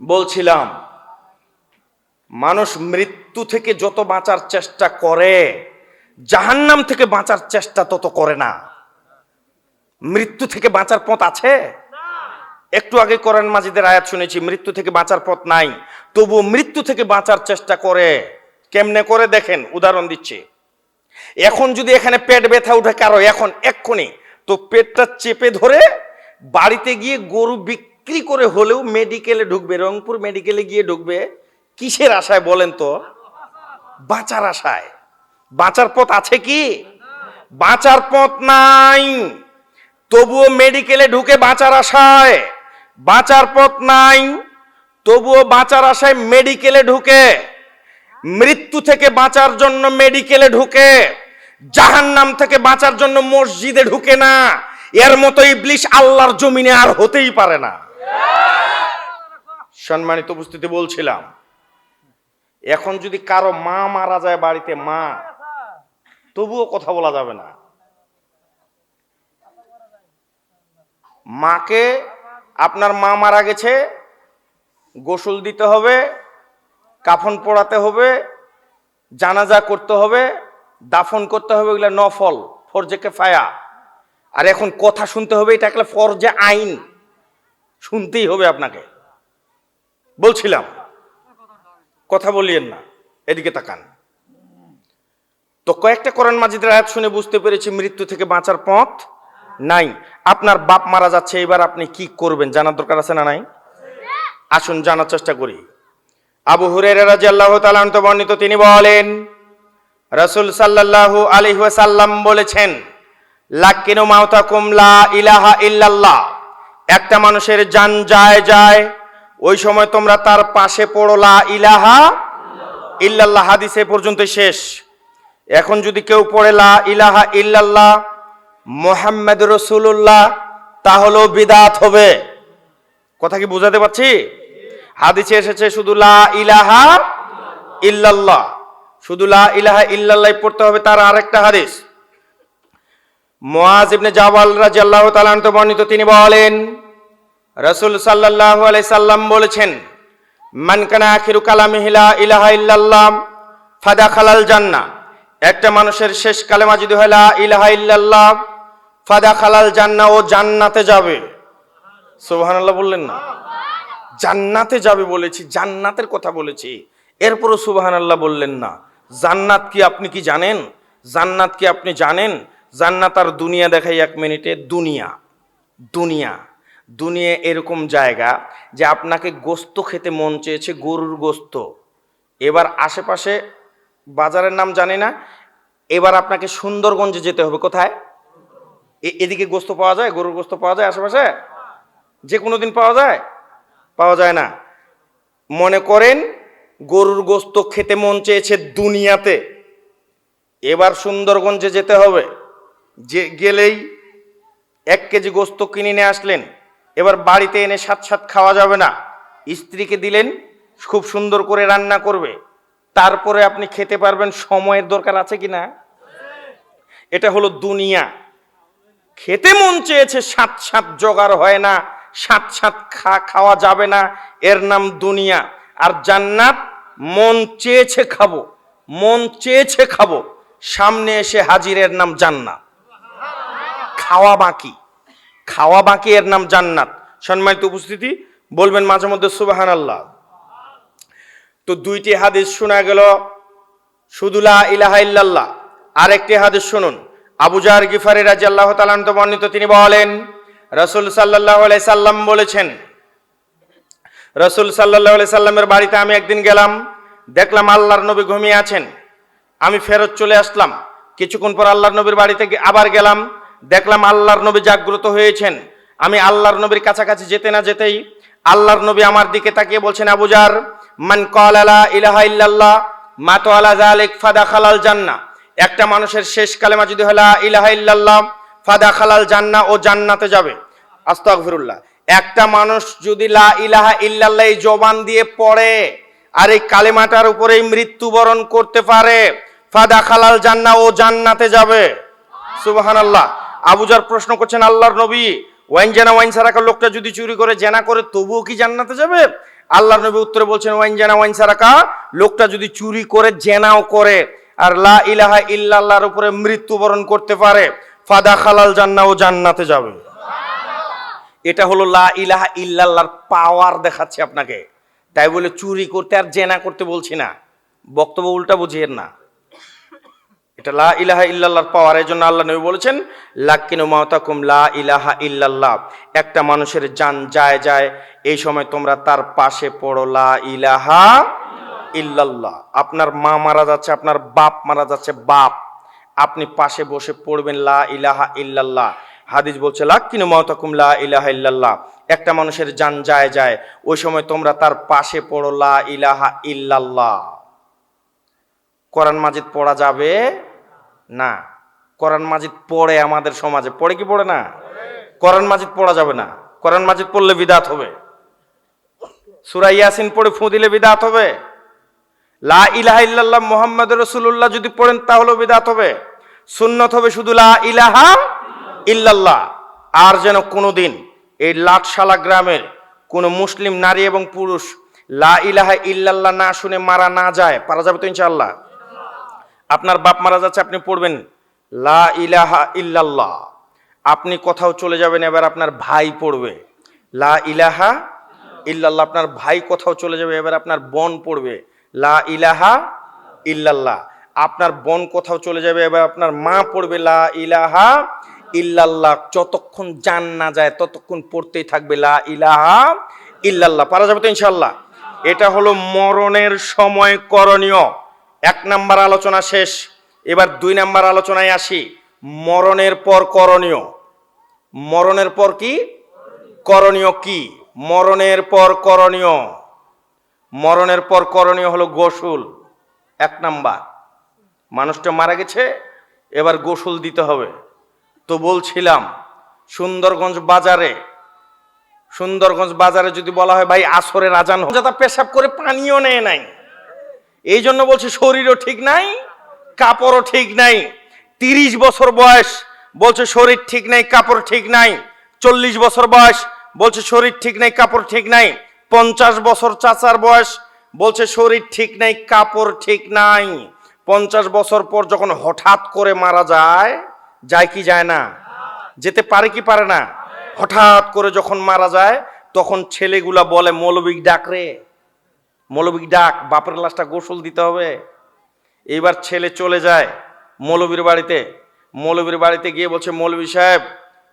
বলছিলাম, মানুষ মৃত্যু থেকে যত বাঁচার চেষ্টা করে, জাহান্নাম থেকে বাঁচার চেষ্টা তত করে না। মৃত্যু থেকে বাঁচার পথ আছে? একটু আগে করেন মাজিদের আয়াত শুনেছি, মৃত্যু থেকে বাঁচার পথ নাই। তবু মৃত্যু থেকে বাঁচার চেষ্টা করে। কেমনে করে দেখেন? উদাহরণ দিচ্ছি। এখন যদি এখানে পেট ব্যথা উঠে কারও, এখন, এক্ষুনি, তো পেটটা চেপে ধরে বাড়িতে গিয়ে গরু বিক্রি করে হলেও মেডিকেলে ঢুকবে, রংপুর মেডিকেলে গিয়ে ঢুকবে, কিসের আশায় বলেন তো? বাঁচার আশায়। বাঁচার পথ আছে কি? বাঁচার পথ নাই। তবুও মেডিকেলে ঢুকে বাঁচার আশায়। বাঁচার পথ নাই। তবুও বাঁচার আশায় মেডিকেলে ঢুকে। মৃত্যু থেকে বাঁচার জন্য মেডিকেলে ঢুকে। জাহান্নাম থেকে বাঁচার জন্য মসজিদে ঢুকে না। এর মতো ইবলিশ আল্লাহর জমিনে আর হতেই পারে না। সম্মানিত উপস্থিতি বলছিলাম, এখন যদি কারও মা মারা যায় বাড়িতে, মা, তবুও কথা বলা যাবে না। মাকে, আপনার মা মারা গেছে, গোসল দিতে হবে, কাফন পড়াতে হবে, জানাজা করতে হবে, দাফন করতে হবে ওগুলো নফল ফরজেকে ফায়া আর এখন কথা শুনতে হবে, এটা একটা ফরজে আইন। শুনতেই হবে আপনাকে। বলছিলাম, কথা বলিয়েন না, এদিকে তাকান। তো কয়েকটা কোরআন মাজিদের আয়াত শুনে বুঝতে পেরেছি মৃত্যু থেকে বাঁচার পথ নাই। আপনার বাপ মারা যাচ্ছে, এবার আপনি কি করবেন, জানার দরকার আছে না নাই? আসুন, জানার চেষ্টা করি। আবু হুরেরা রাদিয়াল্লাহু তাআলা আনহু বর্ণিত, তিনি বলেন, রাসূল সাল্লাল্লাহু আলাইহি ওয়াসাল্লাম বলেছেন, লাকিনু মাউতাকুম লা ইলাহা ইল্লাল্লাহ। একটা মানুষের যান যায় যায়। ওই সময় তোমরা তার পাশে পড়ো, লা ইলাহা ইল্লাল্লাহ, হাদিস পর্যন্ত শেষ। এখন যদি কেউ পড়ে, লা ইলাহা ইল্লাল্লাহ মোহাম্মদ রসুল্লাহ তাহলেও বিদাত হবে। কথা কি বুঝাতে পারছি? হাদিসে এসেছে শুধু লা ইলাহা ইল্লাল্লাহ। শুধু লা ইলাহা ইল্লাল্লাহ পড়তে হবে তার আরেকটা হাদিস। মুআজ ইবনে জাবাল রাদিয়াল্লাহু তাআলা বর্ণিত, তিনি বলেন রাসূল আলাইহি সাল্লাম বলেছেন মানকানা আখিরু কালামিহি লা ইলাহা ইল্লাল্লাহ, ফাদাখালাল জান্নাহ। একটা মানুষের শেষ কালেমা যদি হয় ইলাহা ইল্লাল্লাহ, ফাদাখালাল জান্নাহ ও জান্নাতে যাবে। সুবহানাল্লাহ বললেন না। জান্নাতে যাবে বলেছি, জান্নাতের কথা বলেছি। এরপরও সুবাহান আল্লাহ বললেন না। জান্নাত কি আপনি কি জানেন? জান্নাত কি আপনি জানেন? জান্নাত আর দুনিয়া দেখাই এক মিনিটে, দুনিয়া দুনিয়া। দুনিয়া এরকম জায়গা যে আপনাকে গোস্ত খেতে মন চেয়েছে, গরুর গোস্ত। এবার আশেপাশে বাজারের নাম জানি না, এবার আপনাকে সুন্দরগঞ্জে যেতে হবে। কোথায়? এদিকে গোস্ত পাওয়া যায়, গরুর গোস্ত পাওয়া যায় আশেপাশে? যে কোনো দিন পাওয়া যায়? পাওয়া যায় না। মনে করেন গরুর গোস্ত খেতে মন চেয়েছে দুনিয়াতে। এবার সুন্দরগঞ্জে যেতে হবে। যে গেলেই এক কেজি গোস্ত কিনে নিয়ে আসলেন। এবার বাড়িতে এনে সাত সাত খাওয়া যাবে না। স্ত্রীকে দিলেন, খুব সুন্দর করে রান্না করবে। তারপরে আপনি খেতে পারবেন, সময়ের দরকার আছে কি না? এটা হলো দুনিয়া। খেতে মন চেয়েছে, সাত সাত জোগাড় হয় না, সাত সাত খা, খাওয়া যাবে না। এর নাম দুনিয়া। আর জান্নাত, মন চেয়েছে খাব, মন চেয়েছে খাব। সামনে এসে হাজিরের নাম জান্নাত। খাওয়া বাকি। খাওয়া বাকি, এর নাম জান্নাত। সম্মানিত উপস্থিতি, বলবেন মাঝে মধ্যে সুবাহান আল্লাহ তো দুইটি হাদিস শোনা গেল শুধুলা ইলাহা ইল্লাল্লাহ। আরেকটি হাদিস শুনুন। আবু জার গিফারি রাজি আল্লাহ তালান্ত বর্ণিত, তিনি বলেন, রসুল সাল্লাহ সাল্লাম বলেছেন, রসুল সাল্লাহ সাল্লামের বাড়িতে আমি একদিন গেলাম, দেখলাম আল্লাহর নবী ঘুমিয়ে আছেন। আমি ফেরত চলে আসলাম। কিছুক্ষণ পর আল্লাহর নবীর বাড়িতে আবার গেলাম। দেখলাম আল্লাহর নবী জাগ্রত হয়েছেন। আমি আল্লাহর নবীর কাছাকাছি যেতে না যেতেই আল্লাহর নবী আমার দিকে তাকিয়ে বলছেন আবুজার মান কলালা ইলাহা ইল্লাল্লাহ, মাতো আলা জালিক ফাদা খালাল জান্না একটা মানুষের শেষ কালেমা যদি হলা ইলাহা ইল্লাল্লাহ, ফাদা খালাল জান্না ও জান্নাতে যাবে। আস্তাগফিরুল্লাহ। একটা মানুষ যদি লা ইলাহা ইল্লাল্লাহ এই জবান দিয়ে পড়ে আর এই কালেমাটার উপরেই মৃত্যুবরণ করতে পারে, ফাদা খালাল জান্না ও জান্নাতে যাবে। সুবহানাল্লাহ। আবুজার প্রশ্ন করছেন, আল্লাহর নবী ওয়াইন জেনা, ওয়াইন সারাকার লোকটা যদি চুরি করে জেনা করে, তবুও কি জান্নাতে যাবে? আল্লাহ নবী উত্তরে বলছেন, ওয়াইন জানা, ওয়াইন সারাকা লোকটা যদি চুরি করে, জেনাও করে আর লা ইলাহা ইল্লাল্লাহর উপরে মৃত্যুবরণ করতে পারে, ফাদা খালাল জান্না ও জান্নাতে যাবে। এটা হলো লা ইলাহা ইল্লাল্লাহর পাওয়ার দেখাচ্ছে আপনাকে। তাই বলে চুরি করতে আর জেনা করতে বলছি না। বক্তব্য উল্টা বুঝিয়েন না। এটা লা ইলাহা ইল্লাল্লাহর পাওয়ার জন্য আল্লাহ নবী বলেছেন, লাক্কিনু মাওতাকুম লা ইলাহা ইল্লাল্লাহ। একটা মানুষের জান যায় যায়, এই সময় তোমরা তার পাশে পড়ো, লা ইলাহা ইল্লাল্লাহ। আপনার মা মারা যাচ্ছে, আপনার বাপ মারা যাচ্ছে, বাপ। আপনি পাশে বসে পড়বেন, লা ইলাহা ইল্লাল্লাহ। হাদিস বলছে, লাক্কিনু মাওতাকুম লা ইলাহা ইল্লাল্লাহ। একটা মানুষের জান যায় যায়, ওই সময় তোমরা তার পাশে পড়ো, লা ইলাহা ইল্লাল্লাহ। কোরআন মাজিদ পড়া যাবে না, কোরআন মাজিদ পড়ে আমাদের সমাজে। পড়ে কি পড়ে না? কোরআন মাজিদ পড়া যাবে না। কোরআন মাজিদ পড়লে বিদাত হবে। সুরা ইয়াসিন পড়ে ফু দিলে বিদাত হবে। লা ইলাহা ইল্লাল্লাহ মুহাম্মদ রসুল্লাহ যদি পড়েন তাহলেও বিদাত হবে। সুন্নত হবে শুধু লা ইলাহা ইল্লাল্লাহ। আর যেন কোনোদিন এই লাটশালা গ্রামের কোনো মুসলিম নারী এবং পুরুষ লা ইলাহা ইল্লাল্লাহ না শুনে মারা না যায়, পারা যাবে তো ইনশাআল্লাহ। আপনার বাপ মারা যাচ্ছে, আপনি পড়বেন। লা ইলাহা ইল্লাল্লাহ। আপনি কোথাও চলে যাবেন, এবার আপনার ভাই পড়বে। লা ইলাহা ইল্লাল্লাহ, আপনার ভাই কোথাও চলে যাবে, এবার আপনার বোন পড়বে। লা ইলাহা ইল্লাল্লাহ। আপনার বোন কোথাও চলে যাবে, এবার আপনার মা পড়বে। লা ইলাহা ইল্লাল্লাহ। যতক্ষণ জান না যায়, ততক্ষণ পড়তেই থাকবে। লা ইলাহা ইল্লাল্লাহ। পারা যাবে তো ইনশাল্লাহ এটা হলো মরণের সময় করণীয়। এক নাম্বার আলোচনা শেষ, এবার দুই নাম্বার আলোচনায় আসি। মরণের পর করণীয়। মরণের পর কি? করণীয় কি? মরণের পর করণীয়। মরণের পর করণীয় হলো গোসল, এক নাম্বার। মানুষটা মারা গেছে, এবার গোসল দিতে হবে। তো বলছিলাম, সুন্দরগঞ্জ বাজারে সুন্দরগঞ্জ বাজারে যদি বলা হয়, ভাই, আসরের আজান যাতা পেশাব করে পানিও নেয় নাই। এই জন্য বলছে শরীরও ঠিক নাই, কাপড়ও ঠিক নাই। তিরিশ বছর বয়স, বলছে শরীর ঠিক নাই, কাপড় ঠিক নাই। চল্লিশ বছর বয়স, বলছে শরীর ঠিক নাই, কাপড় ঠিক নাই। পঞ্চাশ বছর চাচার বয়স, বলছে শরীর ঠিক নাই, কাপড় ঠিক নাই। পঞ্চাশ বছর পর যখন হঠাৎ করে মারা যায় যায় কি যায় না? যেতে পারে কি পারে না? হঠাৎ করে যখন মারা যায়, তখন ছেলেগুলা বলে মৌলবিক ডাক রে মৌলবিক ডাক, বাপের লাশটা গোসল দিতে হবে। এইবার ছেলে চলে যায় মৌলবীর বাড়িতে। মৌলবীর বাড়িতে গিয়ে বলছে মৌলবী সাহেব,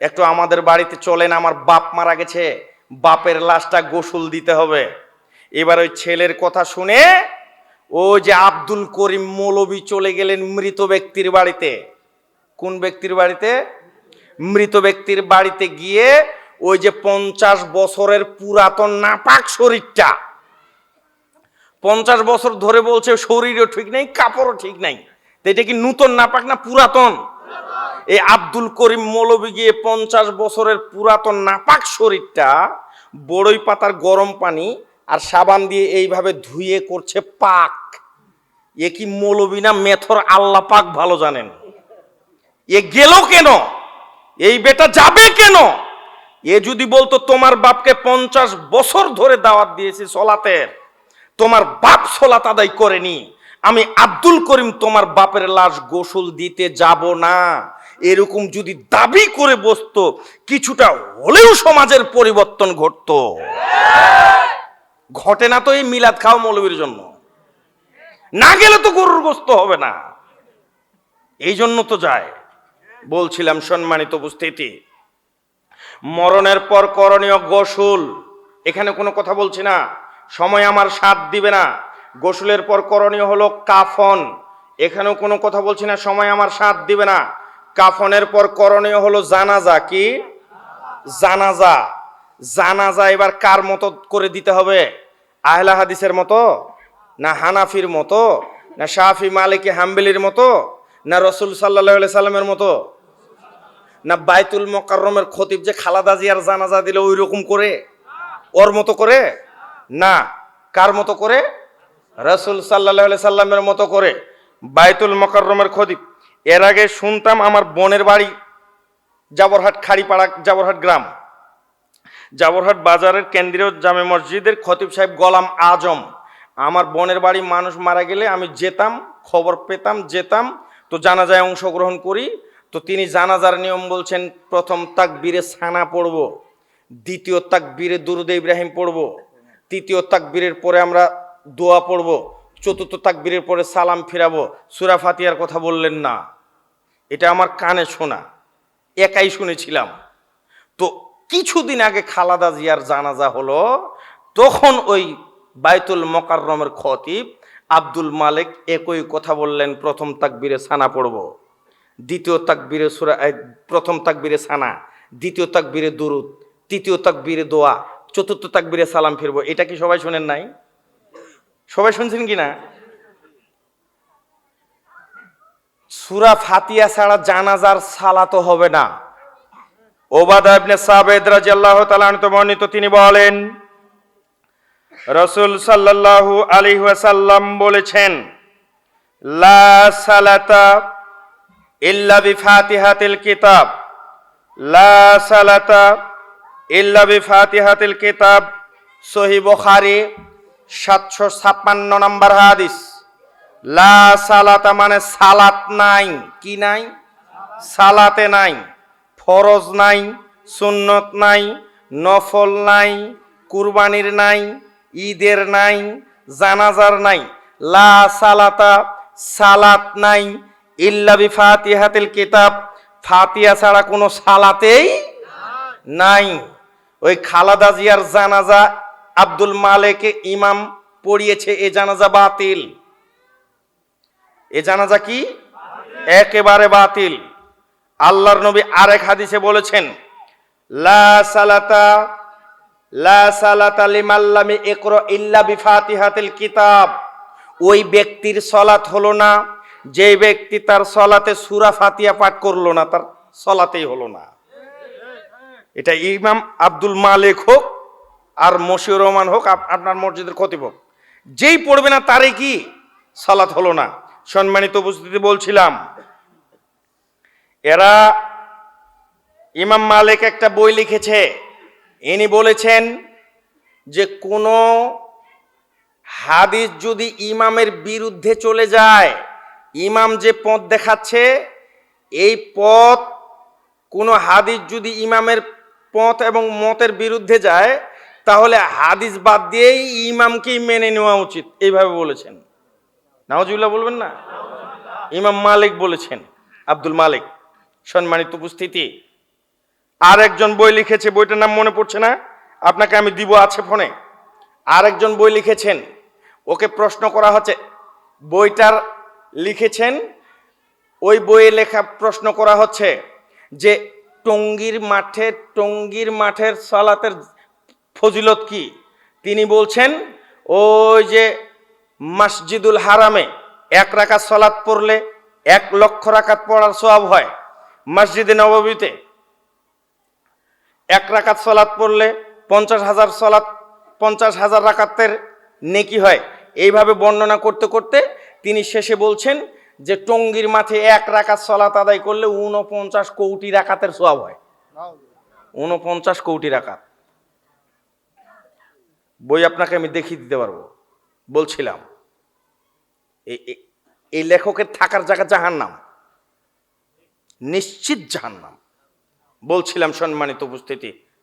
একটু আমাদের বাড়িতে চলেন, আমার বাপ মারা গেছে। বাপের লাশটা গোসল দিতে হবে। এবার ওই ছেলের কথা শুনে ও যে আব্দুল করিম মৌলবী চলে গেলেন মৃত ব্যক্তির বাড়িতে। কোন ব্যক্তির বাড়িতে? মৃত ব্যক্তির বাড়িতে গিয়ে ওই যে পঞ্চাশ বছরের পুরাতন নাপাক শরীরটা পঞ্চাশ বছর ধরে বলছে শরীরও ঠিক নেই, কাপড়ও ঠিক নাই। তো এটা কি নূতন নাপাক না পুরাতন? এই আব্দুল করিম মৌলবি গিয়ে পঞ্চাশ বছরের পুরাতন নাপাক শরীরটা বড়ই পাতার গরম পানি আর সাবান দিয়ে এইভাবে ধুয়ে করছে পাক। এ কি মৌলবি না মেথর আল্লাহ পাক ভালো জানেন? এ গেল কেন? এই বেটা যাবে কেন? এ যদি বলতো তোমার বাপকে পঞ্চাশ বছর ধরে দাওয়াত দিয়েছি সলাতের। তোমার বাপ সলাত আদায় করেনি। আমি আব্দুল করিম তোমার বাপের লাশ গোসল দিতে যাব না। এরকম যদি দাবি করে বসতো, কিছুটা হলেও সমাজের পরিবর্তন ঘটতো। ঘটে না তো এই মিলাদ খাও মৌলবীর জন্য। না গেলে তো গরুর গোস্ত হবে না। এই জন্য তো যায়। বলছিলাম সম্মানিত উপস্থিতি। মরণের পর করণীয় গোসল। এখানে কোনো কথা বলছি না। সময় আমার সাথ দিবে না। গোসলের পর করণীয় হলো কাফন। এখানেও কোনো কথা বলছি না, সময় আমার সাথ দিবে না। কাফনের পর করণীয় হলো জানাজা, কি? জানাজা। জানাজা এবার কার মতো করে দিতে হবে? আহলা হাদিসের মতো? না হানাফির মতো? না শাফি, মালিকি, হাম্বেলির মতো? না রসুল সাল্লাহ সাল্লামের মতো? না বাইতুল মোকাররমের খতিব যে খালাদা জিয়ার জানাজা দিলে ওই রকম করে? ওর মতো করে? না, কার মতো করে? রসুল সাল্লাহ সাল্লামের মতো করে। বাইতুল মোকাররমের খতিব এর আগে শুনতাম আমার বোনের বাড়ি, জাবরহাট খাড়িপাড়া, জাবরহাট গ্রাম। জাবরহাট বাজারের কেন্দ্রীয় জামে মসজিদের খতিব সাহেব গোলাম আজম। আমার বোনের বাড়ি মানুষ মারা গেলে আমি যেতাম, খবর পেতাম, যেতাম, তো জানাজায় অংশগ্রহণ করি। তো তিনি জানাজার নিয়ম বলছেন, প্রথম তাক বীরে ছানা পড়ব, দ্বিতীয় তাক বীরে দুরুদে ইব্রাহিম পড়ব। তৃতীয় তাক বীরের পরে আমরা দোয়া পড়ব, চতুর্থ তাক বীরের পরে সালাম ফিরাবো। সুরা ফাতিয়ার কথা বললেন না। এটা আমার কানে শোনা, একাই শুনেছিলাম। তো কিছুদিন আগে খালাদা জিয়ার জানাজা হলো, তখন ওই বাইতুল মকাররমের খতিব আব্দুল মালিক একই কথা বললেন, প্রথম তাকবীরে সানা পড়ব, দ্বিতীয় তাকবীরে সুরা প্রথম তাকবীরে সানা, দ্বিতীয় তাকবীরে দুরুদ, তৃতীয় তাকবীরে দোয়া চতুর্থ তাকবীরে সালাম ফিরবো। এটা কি সবাই শোনেন নাই? সবাই শুনছেন কি না সুরা ফাতিয়া ছাড়া জানাজার সালা তো হবে না। ওবাদা ইবনে সাবেদ রাদিয়াল্লাহু তাআলা আনহু বর্ণিত, তিনি বলেন, রাসূল সাল্লাল্লাহু আলাইহি ওয়াসাল্লাম বলেছেন, লা সালাতা ইল্লা বিফাতিহাতিল কিতাব, লা সালাতা ইল্লা বিফাতিহাতিল কিতাব সহিহ বুখারী 756 নম্বর হাদিস। লা সালাতা মানে সালাত নাই। কি নাই? সালাতে নাই। ফরজ নাই, সুন্নত নাই, নফল নাই, কুরবানির নাই, ঈদের নাই, জানাজার নাই। লা সালাতা, সালাত নাই। ইল্লা বি ফাতিহাতিল কিতাব, ফাতিহা ছাড়া কোনো সালাতেই নাই। ওই খালাদা জিয়ার জানাজা আব্দুল মালেকে ইমাম পড়িয়েছে, এ জানাজা বাতিল। এ জানাজা কি? একেবারে বাতিল। আল্লাহর নবী আরেক হাদিসে বলেছেন, লা সালাতা লা সালাতা লিমাল্লামি ইকরা ইল্লা বিফাতিহাতিল কিতাব। ওই ব্যক্তির সলাত হলো না, যে ব্যক্তি তার সলাতে সূরা ফাতিহা পাঠ করল না, তার সলাতেই হলো না। এটা ইমাম আব্দুল মালিক হোক আর মশিউর রহমান হোক আপনার মসজিদের খতিব হোক যেই পড়বে না তারে কি সালাত হলো না? সম্মানিত উপস্থিতি বলছিলাম, এরা ইমাম মালিক একটা বই লিখেছে। ইনি বলেছেন যে কোনো হাদিস যদি ইমামের বিরুদ্ধে চলে যায়, ইমাম যে পথ দেখাচ্ছে, এই পথ কোনো হাদিস যদি ইমামের পথ এবং মতের বিরুদ্ধে যায়, তাহলে হাদিস বাদ দিয়েই ইমামকেই মেনে নেওয়া উচিত। এইভাবে বলেছেন। নাওজুল্লাহ বলবেন না? ইমাম মালিক বলেছেন, আব্দুল মালিক, সম্মানিত উপস্থিতি। আর একজন বই লিখেছে, বইটার নাম মনে পড়ছে না? আপনাকে আমি দিব আছে ফোনে। আর একজন বই লিখেছেন, ওকে প্রশ্ন করা হচ্ছে, বইটার লিখেছেন, ওই বইয়ে লেখা প্রশ্ন করা হচ্ছে যে টঙ্গীর মাঠে, টঙ্গীর মাঠের সালাতের ফজিলত কি? তিনি বলছেন, ওই যে মসজিদুল হারামে এক রাকাত সলাৎ পড়লে এক লক্ষ রাকাত পড়ার সওয়াব হয় মসজিদে নববীতে। এক রাকাত সলাৎ পড়লে পঞ্চাশ হাজার সলাৎ পঞ্চাশ হাজার রাকাতের নেকি হয়। এইভাবে বর্ণনা করতে করতে তিনি শেষে বলছেন যে টঙ্গীর মাঠে এক রাকাত সলাৎ আদায় করলে ঊনপঞ্চাশ কোটি রাকাতের সওয়াব হয়। উনপঞ্চাশ কোটি রাকাত। বই আপনাকে আমি দেখিয়ে দিতে পারব। বলছিলাম এই লেখকের থাকার জায়গা জাহান নাম নিশ্চিত জাহান নাম বলছিলাম সম্মানিত উপস্থিতি